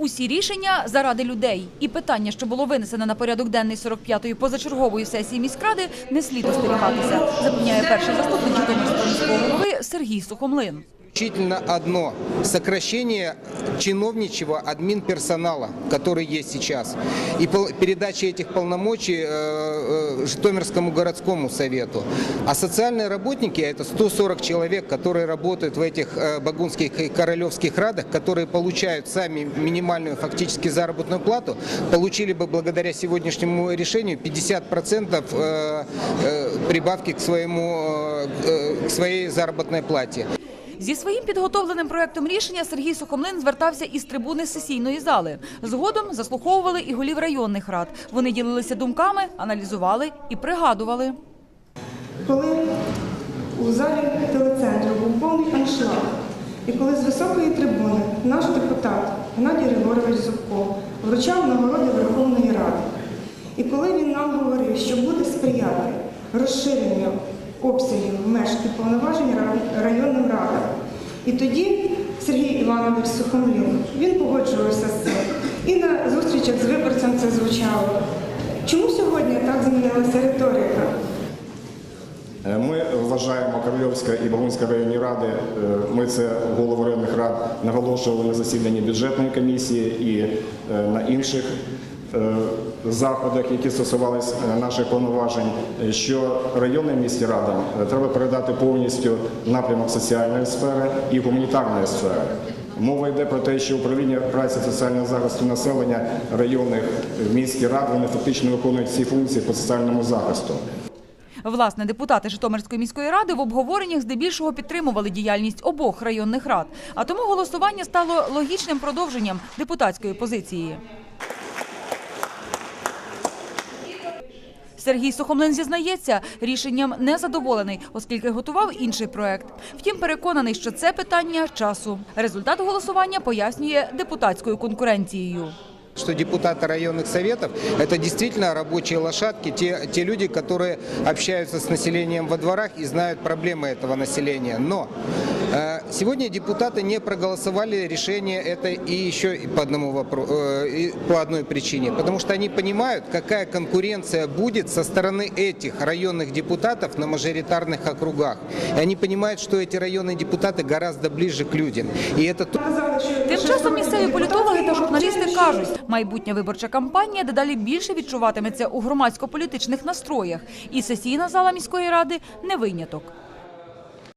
Усі рішення заради людей. І питання, що було винесено на порядок денний 45-ї позачергової сесії міськради, не слід остерігатися, запевняє перший заступник міського голови Сергій Сухомлин. Исключительно одно – сокращение чиновничьего админперсонала, который есть сейчас, и передача этих полномочий э, э, Житомирскому городскому совету. А социальные работники – это 140 человек, которые работают в этих э, багунских и королевских радах, которые получают сами минимальную фактически заработную плату, получили бы благодаря сегодняшнему решению 50% э, э, прибавки к, своему, к своей заработной плате. Зі своїм підготовленим проектом рішення Сергій Сухомлин звертався із трибуни сесійної зали. Згодом заслуховували і голів районних рад. Вони ділилися думками, аналізували і пригадували. коли у залі телецентру був повний аншлаг, і коли з високої трибуни наш депутат Геннадій Григорович Зубко вручав нагороди Верховної Ради, і коли він нам говорив, що буде сприяти розширенню обсягів меж і повноважень районним радам, і тоді Сергій Іванович Сухомлін він погоджувався з цим. І на зустрічах з виборцем це звучало. Чому сьогодні так змінилася риторика? Е, Ми вважаємо Корольовська і Багунська районні ради. е, Ми це голови районних рад наголошували на засіданні бюджетної комісії і е, на інших заходах, які стосувалися е, наших повноважень, е, що районним міським радам е, треба передати повністю напрямок соціальної сфери і гуманітарної сфери. Мова йде про те, що управління праці соціального захисту населення районних е, міських рад вони фактично виконують всі функції по соціальному захисту. Власне, депутати Житомирської міської ради в обговореннях здебільшого підтримували діяльність обох районних рад, а тому голосування стало логічним продовженням депутатської позиції. Сергій Сухомлин зізнається, рішенням не задоволений, оскільки готував інший проект. Втім, переконаний, що це питання часу. Результат голосування пояснює депутатською конкуренцією. Что депутаты районных советов – это действительно рабочие лошадки, те, те люди, которые общаются с населением во дворах и знают проблемы этого населения. Но э, сегодня депутаты не проголосовали решение это и еще и по, одному вопро- э, и по одной причине. Потому что они понимают, какая конкуренция будет со стороны этих районных депутатов на мажоритарных округах. И они понимают, что эти районные депутаты гораздо ближе к людям. И это часом місцеві політологи та журналісти кажуть, майбутня виборча кампанія дедалі більше відчуватиметься у громадсько-політичних настроях, і сесійна зала міської ради не виняток.